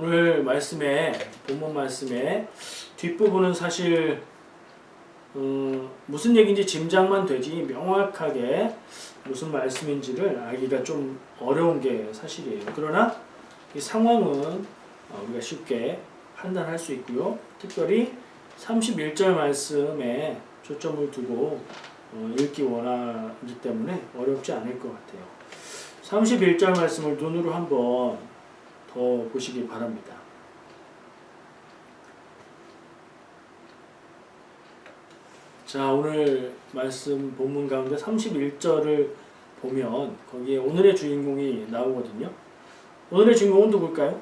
오늘 말씀에 본문 말씀에 뒷부분은 사실 음, 무슨 얘기인지 짐작만 되지 명확하게 무슨 말씀인지를 알기가 좀 어려운 게 사실이에요. 그러나 이 상황은 어, 우리가 쉽게 판단할 수 있고요. 특별히 31절 말씀에 초점을 두고 어, 읽기 원하기 때문에 어렵지 않을 것 같아요. 31절 말씀을 눈으로 한번 더 보시기 바랍니다. 자, 오늘 말씀 본문 가운데 31절을 보면 거기에 오늘의 주인공이 나오거든요. 오늘의 주인공은 누굴까요?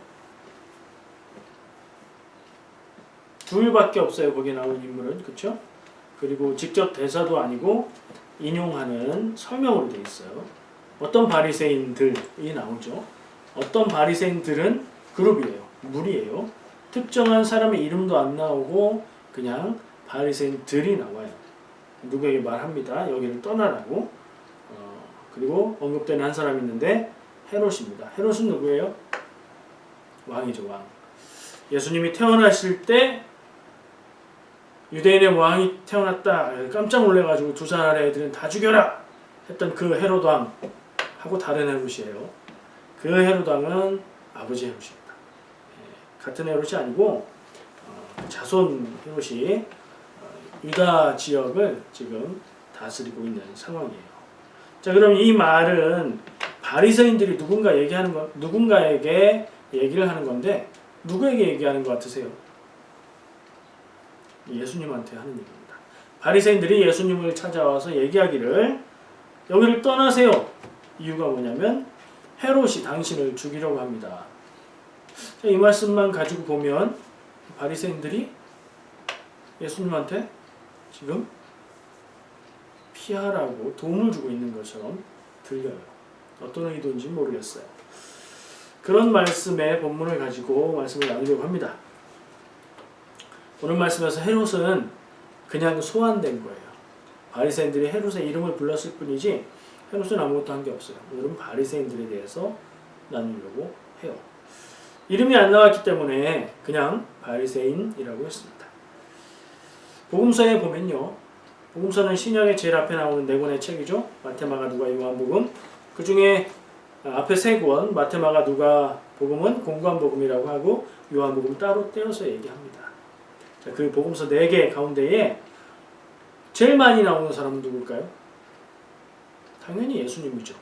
둘밖에 없어요. 거기에 나온 인물은. 그렇죠? 그리고 직접 대사도 아니고 인용하는 설명으로 되어 있어요. 어떤 바리새인들이 나오죠. 어떤 바리새인들은 그룹이에요. 무리예요. 특정한 사람의 이름도 안 나오고 그냥 바리새인들이 나와요. 누구에게 말합니다. 여기를 떠나라고. 어, 그리고 언급되는 한 사람이 있는데 헤롯입니다. 헤롯은 누구예요? 왕이죠, 왕. 예수님이 태어나실 때 유대인의 왕이 태어났다. 깜짝 놀래가지고 두 살의 애들은 다 죽여라 했던 그 헤롯 왕 하고 다른 헤롯이에요. 그 헤롯 왕은 아버지 헤롯입니다. 예, 같은 헤롯이 아니고 어, 자손 헤롯이 어, 유다 지역을 지금 다스리고 있는 상황이에요. 자, 그럼 이 말은 바리새인들이 누군가 얘기하는 거, 누군가에게 얘기를 하는 건데 누구에게 얘기하는 것 같으세요? 예수님한테 하는 얘기입니다. 바리새인들이 예수님을 찾아와서 얘기하기를 여기를 떠나세요. 이유가 뭐냐면 헤롯이 당신을 죽이려고 합니다. 자, 이 말씀만 가지고 보면 바리새인들이 예수님한테 지금 피하라고 도움을 주고 있는 것처럼 들려요. 어떤 의도인지 모르겠어요. 그런 말씀의 본문을 가지고 말씀을 나누려고 합니다. 오늘 말씀에서 헤롯은 그냥 소환된 거예요. 바리새인들이 헤롯의 이름을 불렀을 뿐이지 헤롯은 아무것도 한 게 없어요. 오늘은 바리새인들에 대해서 나누려고 해요. 이름이 안 나왔기 때문에 그냥 바리새인이라고 했습니다. 복음서에 보면요. 복음서는 신약의 제일 앞에 나오는 네 권의 책이죠. 마테마가 누가 요한복음. 그 중에 앞에 세 권, 마테마가 누가 복음은 공관 복음이라고 하고 요한복음 따로 떼어서 얘기합니다. 자, 그 복음서 네 개 가운데에 제일 많이 나오는 사람은 누굴까요? 당연히 예수님이죠.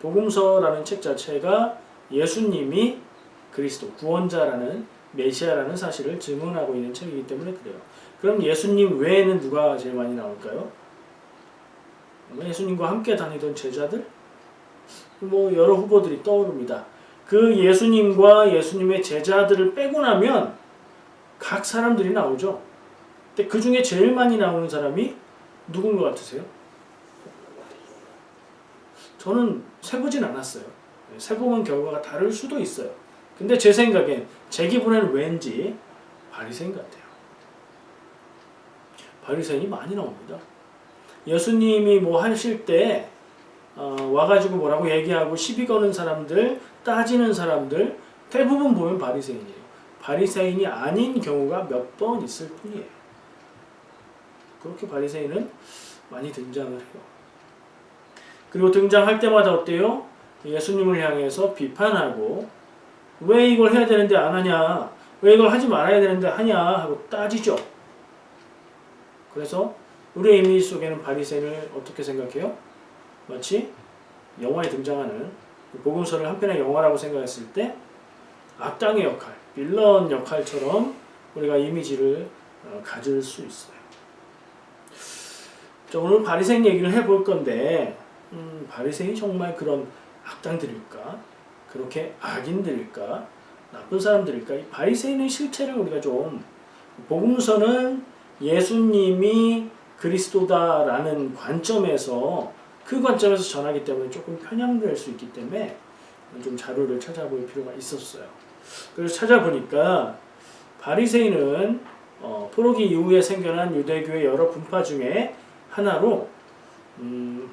복음서라는 책 자체가 예수님이 그리스도 구원자라는 메시아라는 사실을 증언하고 있는 책이기 때문에 그래요. 그럼 예수님 외에는 누가 제일 많이 나올까요? 뭐 예수님과 함께 다니던 제자들? 뭐 여러 후보들이 떠오릅니다. 그 예수님과 예수님의 제자들을 빼고 나면 각 사람들이 나오죠. 근데 그 중에 제일 많이 나오는 사람이 누군 것 같으세요? 저는 세보진 않았어요. 세보면 결과가 다를 수도 있어요. 근데 제 생각엔 제 기분에는 왠지 바리새인 같아요. 바리새인이 많이 나옵니다. 예수님이 뭐 하실 때 어, 와가지고 뭐라고 얘기하고 시비 거는 사람들, 따지는 사람들 대부분 보면 바리새인이에요. 바리새인이 아닌 경우가 몇 번 있을 뿐이에요. 그렇게 바리새인은 많이 등장을 해요. 그리고 등장할 때마다 어때요? 예수님을 향해서 비판하고 왜 이걸 해야 되는데 안 하냐? 왜 이걸 하지 말아야 되는데 하냐? 하고 따지죠. 그래서 우리의 이미지 속에는 바리새인을 어떻게 생각해요? 마치 영화에 등장하는 복음서를 한편의 영화라고 생각했을 때 악당의 역할, 빌런 역할처럼 우리가 이미지를 어, 가질 수 있어요. 자, 오늘 바리새인 얘기를 해볼 건데 음, 바리새인이 정말 그런 악당들일까? 그렇게 악인들일까? 나쁜 사람들일까? 이 바리새인의 실체를 우리가 좀 복음서는 예수님이 그리스도다라는 관점에서 그 관점에서 전하기 때문에 조금 편향될 수 있기 때문에 좀 자료를 찾아볼 필요가 있었어요. 그래서 찾아보니까 바리새인은 어, 포로기 이후에 생겨난 유대교의 여러 분파 중에 하나로 음,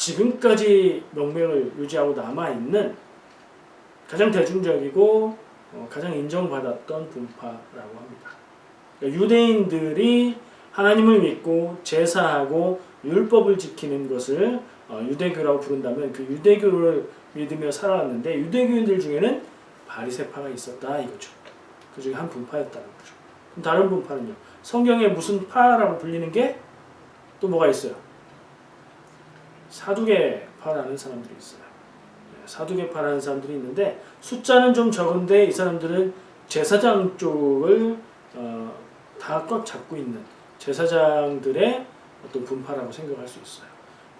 지금까지 명맥을 유지하고 남아 있는 가장 대중적이고 어, 가장 인정받았던 분파라고 합니다. 그러니까 유대인들이 하나님을 믿고 제사하고 율법을 지키는 것을 어, 유대교라고 부른다면 그 유대교를 믿으며 살아왔는데 유대교인들 중에는 바리새파가 있었다 이거죠. 그 중에 한 분파였다는 거죠. 그럼 다른 분파는요. 성경에 무슨 파라고 불리는 게 또 뭐가 있어요? 사두개파라는 사람들이 있어요. 네, 사두개파라는 사람들이 있는데 숫자는 좀 적은데 이 사람들은 제사장 쪽을 어, 다꽉 잡고 있는 제사장들의 어떤 분파라고 생각할 수 있어요.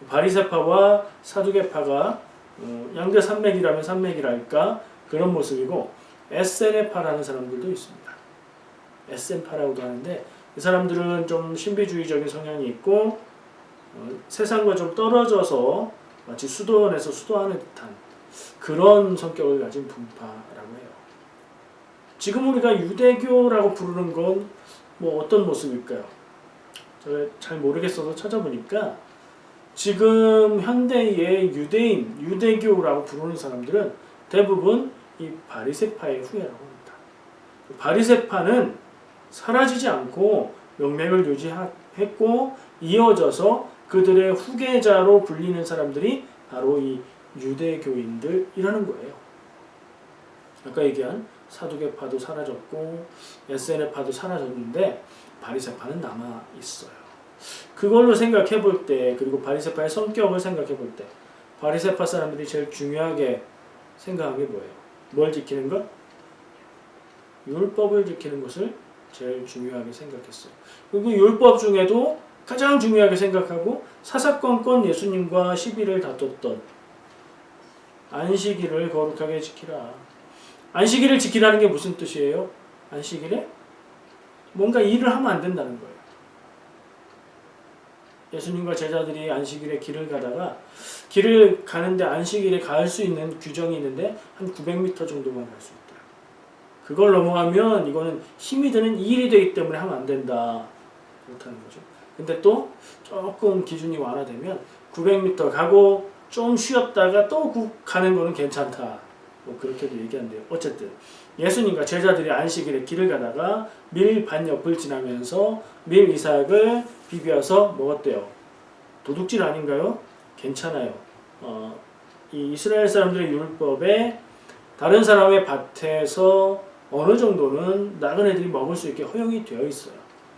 바리새파와 사두개파가 어, 양대 산맥이라면 산맥이랄까 그런 모습이고 에세네파라는 사람들도 있습니다. 에센파라고도 하는데 이 사람들은 좀 신비주의적인 성향이 있고 어, 세상과 좀 떨어져서 마치 수도원에서 수도하는 듯한 그런 성격을 가진 분파라고 해요. 지금 우리가 유대교라고 부르는 건 뭐 어떤 모습일까요? 제가 잘 모르겠어서 찾아보니까 지금 현대의 유대인, 유대교라고 부르는 사람들은 대부분 이 바리새파의 후예라고 합니다. 바리새파는 사라지지 않고 명맥을 유지했고 이어져서 그들의 후계자로 불리는 사람들이 바로 이 유대교인들이라는 거예요. 아까 얘기한 사두개파도 사라졌고 SNF파도 사라졌는데 바리새파는 남아 있어요. 그걸로 생각해 볼 때 그리고 바리새파의 성격을 생각해 볼 때 바리새파 사람들이 제일 중요하게 생각한 게 뭐예요? 뭘 지키는 것? 율법을 지키는 것을 제일 중요하게 생각했어요. 그리고 율법 중에도 가장 중요하게 생각하고 사사건건 예수님과 시비를 다퉜던 안식일을 거룩하게 지키라. 안식일을 지키라는 게 무슨 뜻이에요? 안식일에 뭔가 일을 하면 안 된다는 거예요. 예수님과 제자들이 안식일에 길을 가다가 길을 가는데 안식일에 갈 수 있는 규정이 있는데 한 900m 정도만 갈 수 있다. 그걸 넘어가면 이거는 힘이 드는 일이 되기 때문에 하면 안 된다. 그렇다는 거죠. 근데 또 조금 기준이 완화되면 900m 가고 좀 쉬었다가 또 구- 가는 거는 괜찮다. 뭐 그렇게도 얘기한대요. 어쨌든 예수님과 제자들이 안식일에 길을 가다가 밀 반 옆을 지나면서 밀 이삭을 비벼서 먹었대요. 도둑질 아닌가요? 괜찮아요. 어, 이 이스라엘 사람들의 율법에 다른 사람의 밭에서 어느 정도는 나그네들이 먹을 수 있게 허용이 되어 있어요.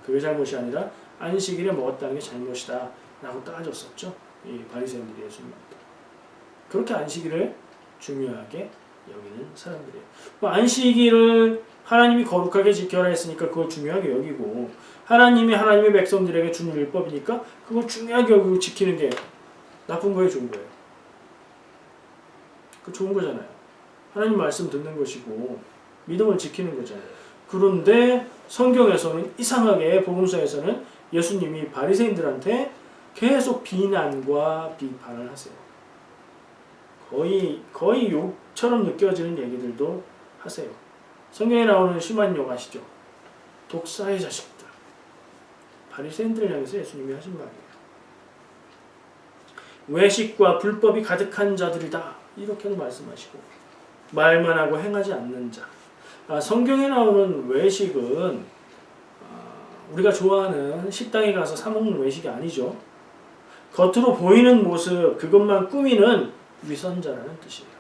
그게 잘못이 아니라 안식일에 먹었다는 게 잘못이다 라고 따졌었죠. 이 바리새인들이 예수님한테. 그렇게 안식일을 중요하게 여기는 사람들이에요. 뭐 안식일을 하나님이 거룩하게 지켜라 했으니까 그걸 중요하게 여기고 하나님이 하나님의 백성들에게 준 율법이니까 그걸 중요하게 여기고 지키는 게 나쁜 거예요, 좋은 거예요? 그 좋은 거잖아요. 하나님 말씀 듣는 것이고 믿음을 지키는 거잖아요. 그런데 성경에서는 이상하게 복음서에서는 예수님이 바리새인들한테 계속 비난과 비판을 하세요. 거의 거의 욕처럼 느껴지는 얘기들도 하세요. 성경에 나오는 심한 욕 아시죠? 독사의 자식들. 바리새인들을 향해서 예수님이 하신 말이에요. 외식과 불법이 가득한 자들이다. 이렇게도 말씀하시고 말만 하고 행하지 않는 자. 아, 성경에 나오는 외식은 아, 우리가 좋아하는 식당에 가서 사 먹는 외식이 아니죠. 겉으로 보이는 모습 그것만 꾸미는 위선자라는 뜻이에요.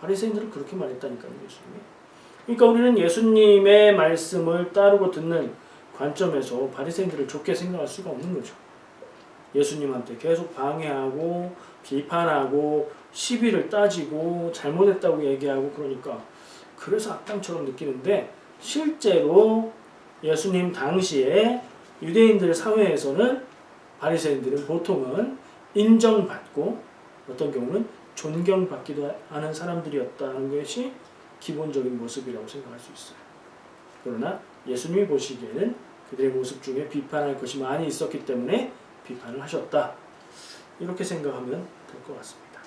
바리새인들은 그렇게 말했다니까요, 예수님이. 그러니까 우리는 예수님의 말씀을 따르고 듣는 관점에서 바리새인들을 좋게 생각할 수가 없는 거죠. 예수님한테 계속 방해하고 비판하고 시비를 따지고 잘못했다고 얘기하고 그러니까 그래서 악당처럼 느끼는데 실제로 예수님 당시에 유대인들 사회에서는 바리새인들은 보통은 인정받고 어떤 경우는 존경받기도 하는 사람들이었다는 것이 기본적인 모습이라고 생각할 수 있어요. 그러나 예수님이 보시기에는 그들의 모습 중에 비판할 것이 많이 있었기 때문에 비판을 하셨다. 이렇게 생각하면 될 것 같습니다.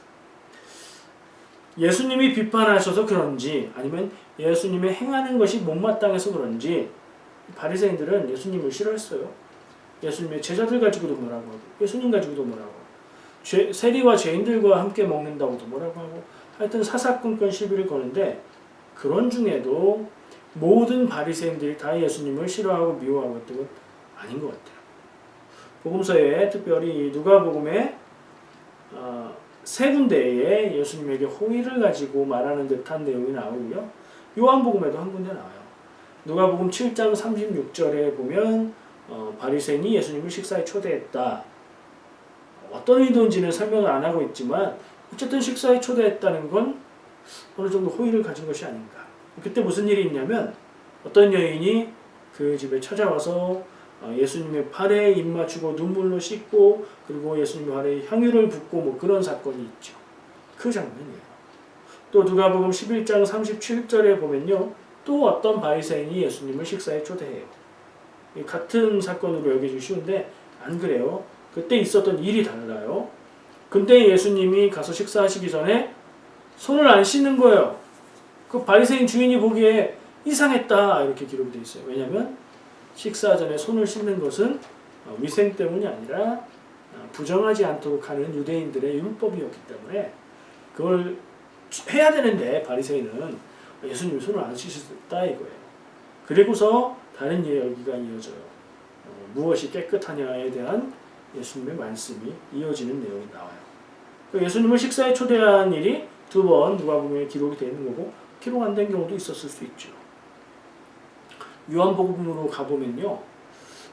예수님이 비판하셔서 그런지 아니면 예수님의 행하는 것이 못마땅해서 그런지 바리새인들은 예수님을 싫어했어요. 예수님의 제자들 가지고도 뭐라고 하고 예수님 가지고도 뭐라고 하고 죄, 세리와 죄인들과 함께 먹는다고도 뭐라고 하고 하여튼 사사건건 시비를 거는데 그런 중에도 모든 바리새인들이 다 예수님을 싫어하고 미워하고 했던 건 아닌 것 같아요. 복음서에 특별히 누가복음에 어, 세 군데에 예수님에게 호의를 가지고 말하는 듯한 내용이 나오고요. 요한복음에도 한 군데 나와요. 누가복음 7장 36절에 보면 어, 바리새인이 예수님을 식사에 초대했다. 어떤 의도인지는 설명을 안 하고 있지만 어쨌든 식사에 초대했다는 건 어느 정도 호의를 가진 것이 아닌가. 그때 무슨 일이 있냐면 어떤 여인이 그 집에 찾아와서 어, 예수님의 팔에 입 맞추고 눈물로 씻고 그리고 예수님의 발에 향유를 붓고 뭐 그런 사건이 있죠. 그 장면이에요. 또 누가복음 11장 37절에 보면요. 또 어떤 바리새인이 예수님을 식사에 초대해요. 이 같은 사건으로 여기기 쉬운데 안 그래요. 그때 있었던 일이 달라요. 근데 예수님이 가서 식사하시기 전에 손을 안 씻는 거예요. 그 바리새인 주인이 보기에 이상했다 이렇게 기록이 돼 있어요. 왜냐하면 식사 전에 손을 씻는 것은 어, 위생 때문이 아니라 어, 부정하지 않도록 하는 유대인들의 율법이었기 때문에 그걸 해야 되는데 바리새인은 예수님이 손을 안 씻었다 이거예요. 그리고서 다른 이야기가 이어져요. 어, 무엇이 깨끗하냐에 대한 예수님의 말씀이 이어지는 내용이 나와요. 그 예수님을 식사에 초대한 일이 두 번 누가복음에 기록이 되어 있는 거고 기록 안 된 경우도 있었을 수 있죠. 요한복음으로 가보면요.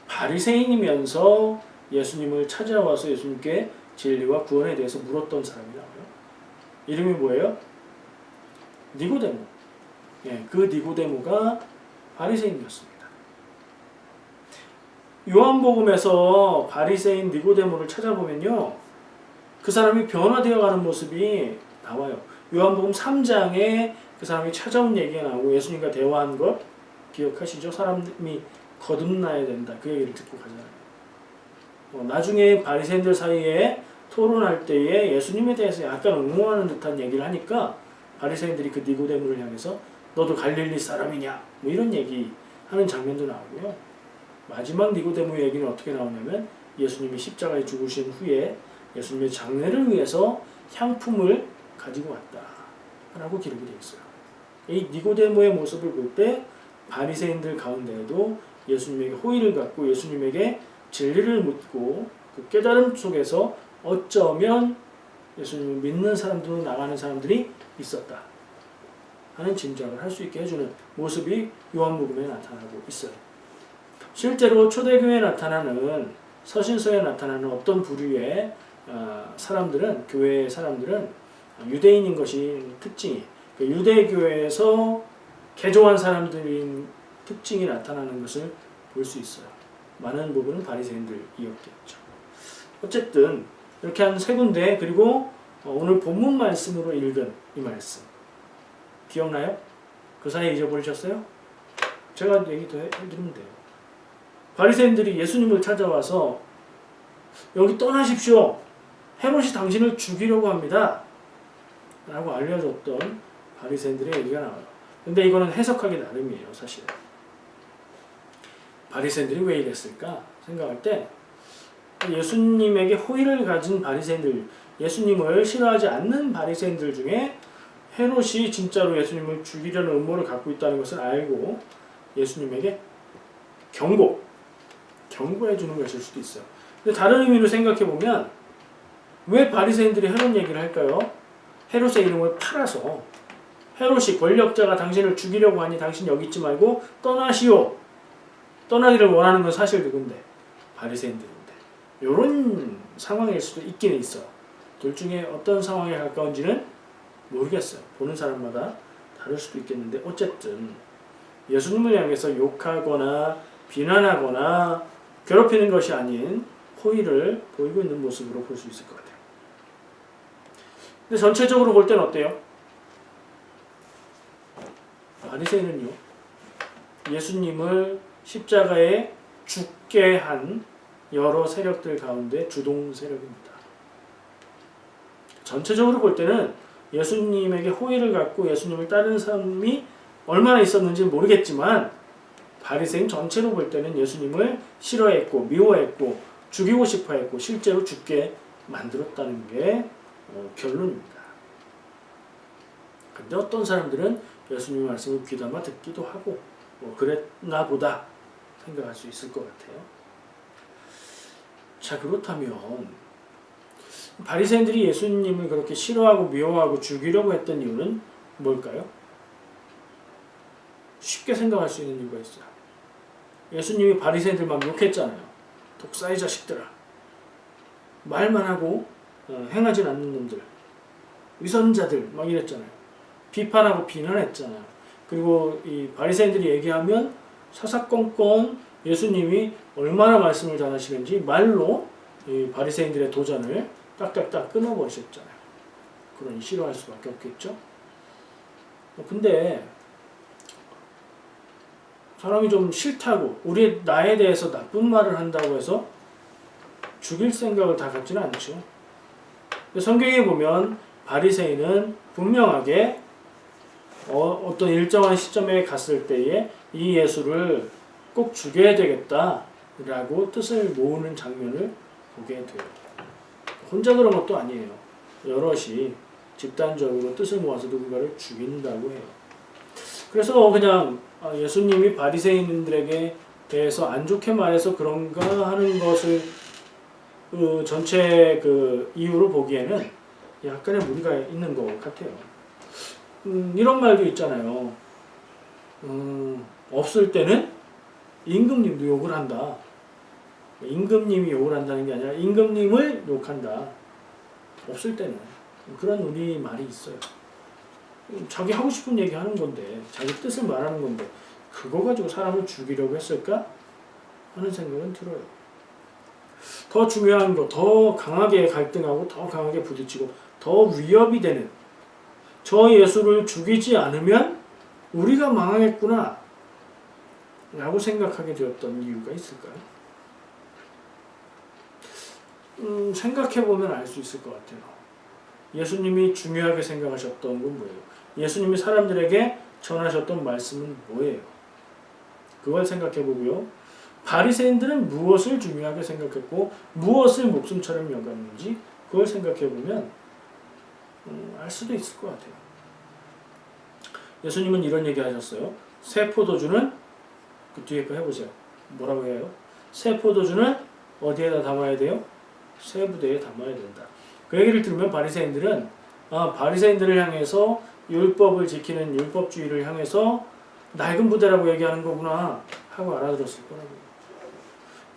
바리새인이면서 예수님을 찾아와서 예수님께 진리와 구원에 대해서 물었던 사람이 나와요. 이름이 뭐예요? 니고데모. 예, 그 니고데모가 바리새인이었습니다. 요한복음에서 바리새인 니고데모를 찾아보면요. 그 사람이 변화되어 가는 모습이 나와요. 요한복음 3장에 그 사람이 찾아온 얘기가 나오고 예수님과 대화한 것 기억하시죠? 사람이 거듭나야 된다. 그 얘기를 듣고 가잖아요. 어, 나중에 바리새인들 사이에 토론할 때에 예수님에 대해서 약간 옹호하는 듯한 얘기를 하니까 바리새인들이 그 니고데모를 향해서 너도 갈릴리 사람이냐? 뭐 이런 얘기 하는 장면도 나오고요. 마지막 니고데모 얘기는 어떻게 나오냐면 예수님이 십자가에 죽으신 후에 예수님의 장례를 위해서 향품을 가지고 왔다라고 기록이 되어 있어요. 이 니고데모의 모습을 볼 때 바리새인들 가운데에도 예수님에게 호의를 갖고 예수님에게 진리를 묻고 그 깨달음 속에서 어쩌면 예수님을 믿는 사람들로 나가는 사람들이 있었다 하는 짐작을 할 수 있게 해주는 모습이 요한복음에 나타나고 있어요. 실제로 초대교회에 나타나는 서신서에 나타나는 어떤 부류의 어, 사람들은 교회의 사람들은 유대인인 것이 특징이 그 유대교회에서 개종한 사람들인 특징이 나타나는 것을 볼 수 있어요. 많은 부분은 바리새인들이었겠죠. 어쨌든 이렇게 한 세 군데 그리고 어, 오늘 본문 말씀으로 읽은 이 말씀 기억나요? 그 사이에 잊어버리셨어요? 제가 얘기 더 해드리면 돼요. 바리새인들이 예수님을 찾아와서 여기 떠나십시오. 헤롯이 당신을 죽이려고 합니다. 라고 알려줬던 바리새인들의 얘기가 나와요. 근데 이거는 해석하기 나름이에요, 사실. 바리새인들이 왜 이랬을까 생각할 때 예수님에게 호의를 가진 바리새인들, 예수님을 싫어하지 않는 바리새인들 중에 헤롯이 진짜로 예수님을 죽이려는 음모를 갖고 있다는 것을 알고 예수님에게 경고, 경고해 주는 것일 수도 있어요. 근데 다른 의미로 생각해 보면 왜 바리새인들이 헤롯 얘기를 할까요? 헤롯의 이름을 팔아서 헤롯이 권력자가 당신을 죽이려고 하니 당신 여기 있지 말고 떠나시오. 떠나기를 원하는 건 사실 누군데? 바리새인들인데. 이런 상황일 수도 있기는 있어. 둘 중에 어떤 상황에 가까운지는 모르겠어요. 보는 사람마다 다를 수도 있겠는데 어쨌든 예수님을 향해서 욕하거나 비난하거나 괴롭히는 것이 아닌 호의를 보이고 있는 모습으로 볼 수 있을 것 같아요. 근데 전체적으로 볼 때는 어때요? 바리새인은요. 예수님을 십자가에 죽게 한 여러 세력들 가운데 주동 세력입니다. 전체적으로 볼 때는 예수님에게 호의를 갖고 예수님을 따르는 사람이 얼마나 있었는지 모르겠지만 바리새인 전체로 볼 때는 예수님을 싫어했고 미워했고 죽이고 싶어했고 실제로 죽게 만들었다는 게 어, 결론입니다. 근데 어떤 사람들은 예수님 말씀을 귀담아 듣기도 하고 뭐 그랬나 보다 생각할 수 있을 것 같아요. 자 그렇다면 바리새인들이 예수님을 그렇게 싫어하고 미워하고 죽이려고 했던 이유는 뭘까요? 쉽게 생각할 수 있는 이유가 있어요. 예수님이 바리새인들만 욕했잖아요. 독사의 자식들아. 말만 하고 어, 행하진 않는 놈들. 위선자들 막 이랬잖아요. 비판하고 비난했잖아요. 그리고 이 바리새인들이 얘기하면 사사건건 예수님이 얼마나 말씀을 잘하시는지 말로 이 바리새인들의 도전을 딱딱딱 끊어버리셨잖아요. 그러니 싫어할 수밖에 없겠죠. 어, 근데 사람이 좀 싫다고 우리 나에 대해서 나쁜 말을 한다고 해서 죽일 생각을 다 갖지는 않죠. 성경에 보면 바리새인은 분명하게 어, 어떤 일정한 시점에 갔을 때에 이 예수를 꼭 죽여야 되겠다라고 뜻을 모으는 장면을 보게 돼요. 혼자 그런 것도 아니에요. 여럿이 집단적으로 뜻을 모아서 누군가를 죽인다고 해요. 그래서 그냥 아, 예수님이 바리새인들에게 대해서 안 좋게 말해서 그런가 하는 것을 그 전체 그 이유로 보기에는 약간의 무리가 있는 것 같아요. 음, 이런 말도 있잖아요. 음, 없을 때는 임금님도 욕을 한다. 임금님이 욕을 한다는 게 아니라 임금님을 욕한다. 없을 때는 그런 우리 말이 있어요. 자기 하고 싶은 얘기 하는 건데 자기 뜻을 말하는 건데 그거 가지고 사람을 죽이려고 했을까 하는 생각은 들어요. 더 중요한 거, 더 강하게 갈등하고 더 강하게 부딪히고 더 위협이 되는 저 예수를 죽이지 않으면 우리가 망하겠구나 라고 생각하게 되었던 이유가 있을까요? 음, 생각해 보면 알 수 있을 것 같아요. 예수님이 중요하게 생각하셨던 건 뭐예요? 예수님이 사람들에게 전하셨던 말씀은 뭐예요? 그걸 생각해 보고요. 바리새인들은 무엇을 중요하게 생각했고 무엇을 목숨처럼 여겼는지 그걸 생각해 보면 음, 알 수도 있을 것 같아요. 예수님은 이런 얘기 하셨어요. 새 포도주는 그 뒤에 거 해보세요. 뭐라고 해요? 새 포도주는 어디에다 담아야 돼요? 새 부대에 담아야 된다. 그 얘기를 들으면 바리새인들은 아 바리새인들을 향해서 율법을 지키는 율법주의를 향해서 낡은 부대라고 얘기하는 거구나 하고 알아들었을 거라고요.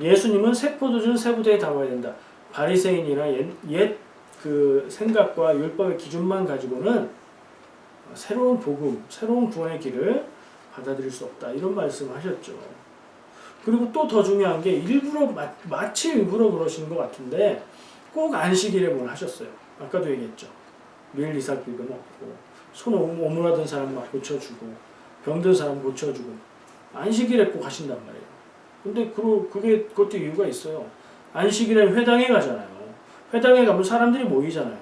예수님은 새 포도주는 새 부대에 담아야 된다. 바리새인이나 옛 그 생각과 율법의 기준만 가지고는 새로운 복음, 새로운 구원의 길을 받아들일 수 없다. 이런 말씀을 하셨죠. 그리고 또 더 중요한 게 일부러 마, 마치 일부러 그러시는 것 같은데 꼭 안식일에 뭘 하셨어요. 아까도 얘기했죠. 밀 이삭 비근 없고 손 오므라든 사람 막 고쳐주고 병든 사람 고쳐주고 안식일에 꼭 하신단 말이에요. 근데 그 그게 그것도 이유가 있어요. 안식일에 회당에 가잖아요. 회당에 가면 사람들이 모이잖아요.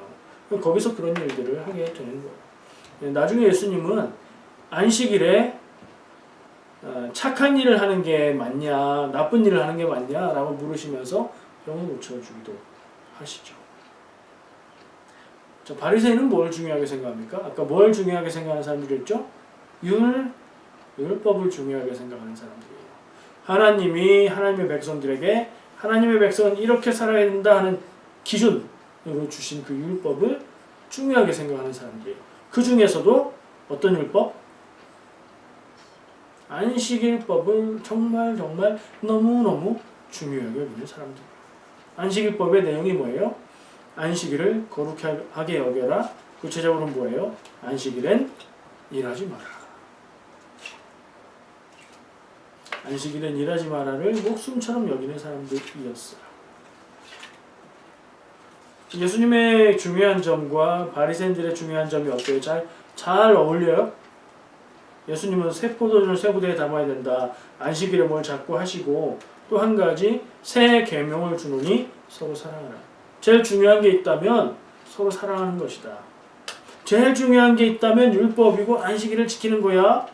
거기서 그런 일들을 하게 되는 거예요. 나중에 예수님은 안식일에 어, 착한 일을 하는 게 맞냐, 나쁜 일을 하는 게 맞냐라고 물으시면서 병을 고쳐주기도 하시죠. 자, 바리새인은 뭘 중요하게 생각합니까? 아까 뭘 중요하게 생각하는 사람들이었죠? 율, 율법을 중요하게 생각하는 사람들이에요. 하나님이 하나님의 백성들에게 하나님의 백성은 이렇게 살아야 된다 하는 기준으로 주신 그 율법을 중요하게 생각하는 사람들이에요. 그 중에서도 어떤 율법? 안식일법을 정말 정말 너무너무 중요하게 여기는 사람들. 안식일법의 내용이 뭐예요? 안식일을 거룩하게 여겨라. 구체적으로 뭐예요? 안식일엔 일하지 마라. 안식일엔 일하지 마라를 목숨처럼 여기는 사람들이었어요. 예수님의 중요한 점과 바리새인들의 중요한 점이 어때요? 잘, 잘 어울려요? 예수님은 새 포도주를 새 부대에 담아야 된다. 안식일에 뭘 자꾸 하시고 또 한 가지 새 계명을 주노니 서로 사랑하라. 제일 중요한 게 있다면 서로 사랑하는 것이다. 제일 중요한 게 있다면 율법이고 안식일을 지키는 거야.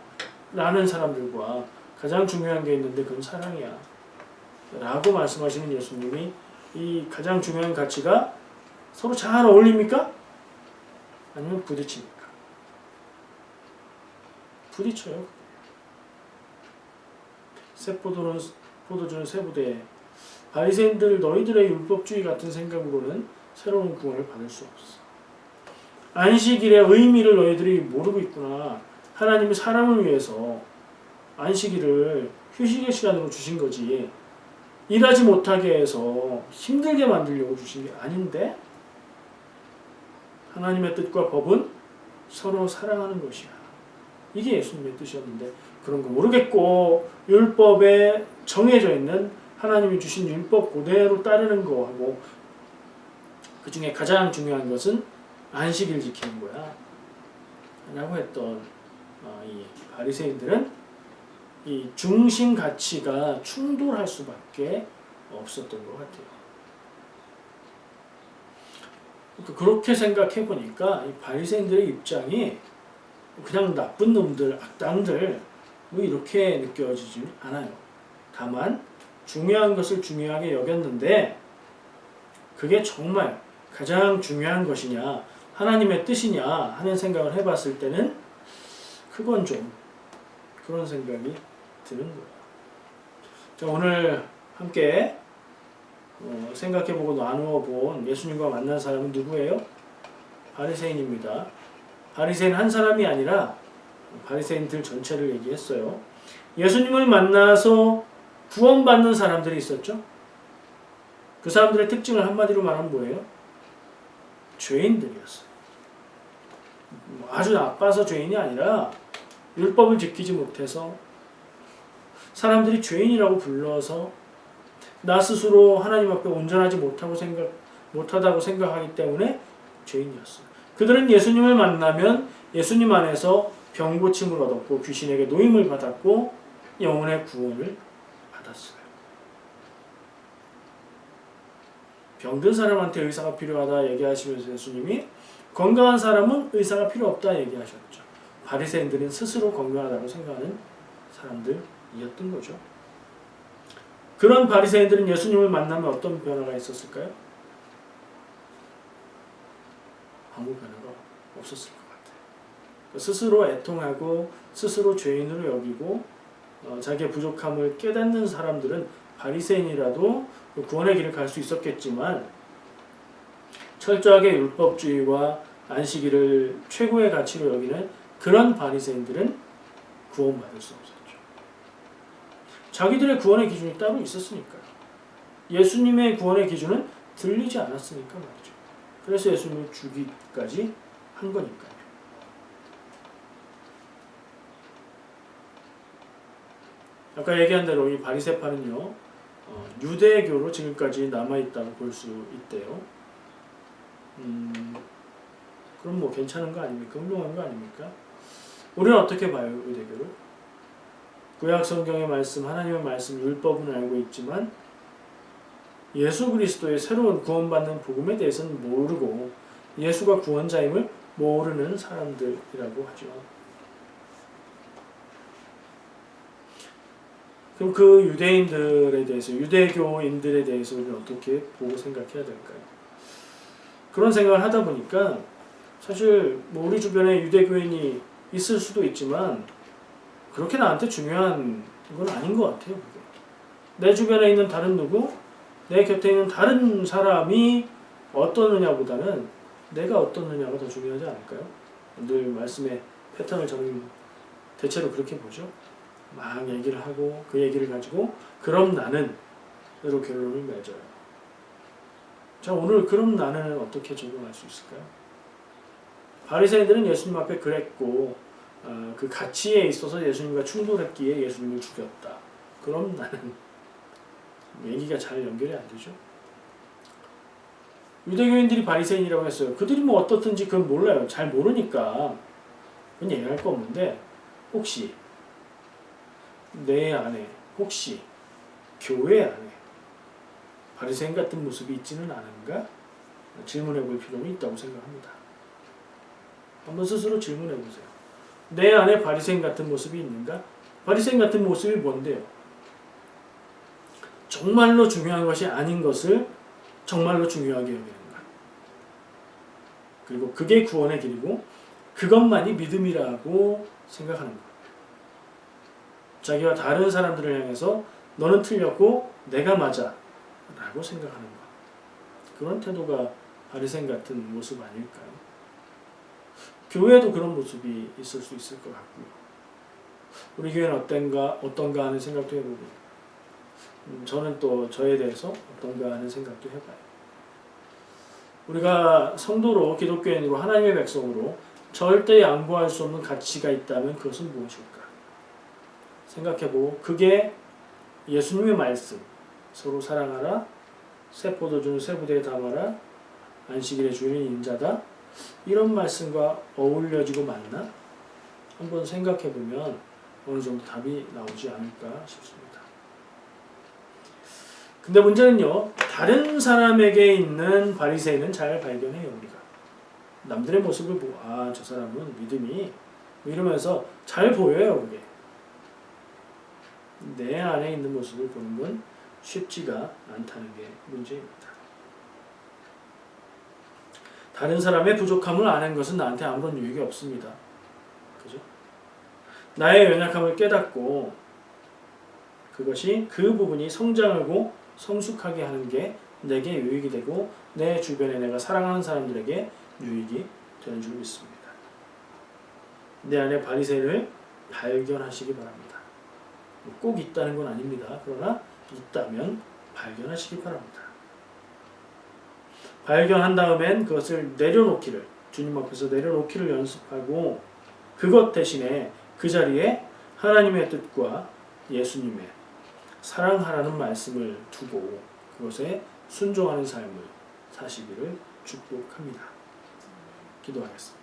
라는 사람들과 가장 중요한 게 있는데 그건 사랑이야. 라고 말씀하시는 예수님이 이 가장 중요한 가치가 서로 잘 어울립니까? 아니면 부딪힙니까? 부딪혀요. 새 포도는 포도주는 새 부대에 바리새인들 너희들의 율법주의 같은 생각으로는 새로운 구원을 받을 수 없어. 안식일의 의미를 너희들이 모르고 있구나. 하나님이 사람을 위해서 안식일을 휴식의 시간으로 주신 거지. 일하지 못하게 해서 힘들게 만들려고 주신 게 아닌데 하나님의 뜻과 법은 서로 사랑하는 것이야. 이게 예수님의 뜻이었는데 그런 거 모르겠고 율법에 정해져 있는 하나님이 주신 율법 그대로 따르는 거하고 그 중에 가장 중요한 것은 안식일 지키는 거야. 라고 했던 어, 이 바리새인들은 이 중심 가치가 충돌할 수밖에 없었던 것 같아요. 그러니까 그렇게 생각해 보니까 이 바리새인들의 입장이 그냥 나쁜 놈들, 악당들 뭐 이렇게 느껴지지 않아요. 다만 중요한 것을 중요하게 여겼는데 그게 정말 가장 중요한 것이냐 하나님의 뜻이냐 하는 생각을 해봤을 때는 그건 좀 그런 생각이 드는 거예요. 자 오늘 함께 어, 생각해보고 나누어 본 예수님과 만난 사람은 누구예요? 바리새인입니다. 바리새인 한 사람이 아니라 바리새인들 전체를 얘기했어요. 예수님을 만나서 구원받는 사람들이 있었죠. 그 사람들의 특징을 한마디로 말하면 뭐예요? 죄인들이었어요. 뭐 아주 나빠서 죄인이 아니라 율법을 지키지 못해서 사람들이 죄인이라고 불러서 나 스스로 하나님 앞에 온전하지 못하고 생각 못하다고 생각하기 때문에 죄인이었어요. 그들은 예수님을 만나면 예수님 안에서 병 고침을 얻었고 귀신에게 노임을 받았고 영혼의 구원을 받았어요. 병든 사람한테 의사가 필요하다 얘기하시면서 예수님이 건강한 사람은 의사가 필요 없다 얘기하셨죠. 바리새인들은 스스로 건강하다고 생각하는 사람들이었던 거죠. 그런 바리새인들은 예수님을 만나면 어떤 변화가 있었을까요? 아무 변화가 없었을 것 같아요. 스스로 애통하고 스스로 죄인으로 여기고 어, 자기의 부족함을 깨닫는 사람들은 바리새인이라도 그 구원의 길을 갈 수 있었겠지만 철저하게 율법주의와 안식일을 최고의 가치로 여기는 그런 바리새인들은 구원받을 수 없었죠. 자기들의 구원의 기준이 따로 있었으니까요. 예수님의 구원의 기준은 들리지 않았으니까 말이죠. 그래서 예수님을 죽이기까지 한 거니까요. 아까 얘기한 대로 이 바리새파는요 어, 유대교로 지금까지 남아 있다고 볼 수 있대요. 음, 그럼 뭐 괜찮은 거 아닙니까? 훌륭한 거 아닙니까? 우리는 어떻게 봐요 유대교를? 구약 성경의 말씀, 하나님의 말씀, 율법은 알고 있지만 예수 그리스도의 새로운 구원받는 복음에 대해서는 모르고 예수가 구원자임을 모르는 사람들이라고 하죠. 그럼 그 유대인들에 대해서 유대교인들에 대해서 우리는 어떻게 보고 생각해야 될까요? 그런 생각을 하다 보니까 사실 뭐 우리 주변에 유대교인이 있을 수도 있지만 그렇게 나한테 중요한 건 아닌 것 같아요. 그게. 내 주변에 있는 다른 누구, 내 곁에 있는 다른 사람이 어떠느냐보다는 내가 어떠느냐가 더 중요하지 않을까요? 늘 말씀의 패턴을 저는 대체로 그렇게 보죠. 막 얘기를 하고 그 얘기를 가지고 그럼 나는 으로 결론을 맺어요. 자 오늘 그럼 나는 어떻게 적용할 수 있을까요? 바리새인들은 예수님 앞에 그랬고 어, 그 가치에 있어서 예수님과 충돌했기에 예수님을 죽였다. 그럼 나는 얘기가 잘 연결이 안 되죠. 유대교인들이 바리새인이라고 했어요. 그들이 뭐 어떻든지 그건 몰라요. 잘 모르니까 그건 얘기할 거 없는데 혹시 내 안에 혹시 교회 안에 바리새인 같은 모습이 있지는 않은가 질문해 볼 필요는 있다고 생각합니다. 한번 스스로 질문해 보세요. 내 안에 바리새인 같은 모습이 있는가? 바리새인 같은 모습이 뭔데요? 정말로 중요한 것이 아닌 것을 정말로 중요하게 여기는 것. 그리고 그게 구원의 길이고 그것만이 믿음이라고 생각하는 것. 자기와 다른 사람들을 향해서 너는 틀렸고 내가 맞아 라고 생각하는 것 그런 태도가 바리새인 같은 모습 아닐까요? 교회에도 그런 모습이 있을 수 있을 것 같고요. 우리 교회는 어떤가 어떤가 하는 생각도 해보고 음, 저는 또 저에 대해서 어떤가 하는 생각도 해봐요. 우리가 성도로 기독교인으로 하나님의 백성으로 절대 양보할 수 없는 가치가 있다면 그것은 무엇일까? 생각해보고 그게 예수님의 말씀 서로 사랑하라 새 포도주는 새 부대에 담아라 안식일의 주인은 인자다 이런 말씀과 어울려지고 맞나? 한번 생각해보면 어느 정도 답이 나오지 않을까 싶습니다. 근데 문제는요 다른 사람에게 있는 바리새인은 잘 발견해요 우리가 남들의 모습을 보고 아 저 사람은 믿음이 뭐 이러면서 잘 보여요 그게 내 안에 있는 모습을 보는 건 쉽지가 않다는 게 문제입니다. 다른 사람의 부족함을 아는 것은 나한테 아무런 유익이 없습니다. 그죠? 나의 연약함을 깨닫고 그것이 그 부분이 성장하고 성숙하게 하는 게 내게 유익이 되고 내 주변에 내가 사랑하는 사람들에게 유익이 되는 줄 믿습니다. 내 안에 바리새인을 발견하시기 바랍니다. 꼭 있다는 건 아닙니다. 그러나 있다면 발견하시기 바랍니다. 발견한 다음엔 그것을 내려놓기를 주님 앞에서 내려놓기를 연습하고 그것 대신에 그 자리에 하나님의 뜻과 예수님의 사랑하라는 말씀을 두고 그것에 순종하는 삶을 사시기를 축복합니다. 기도하겠습니다.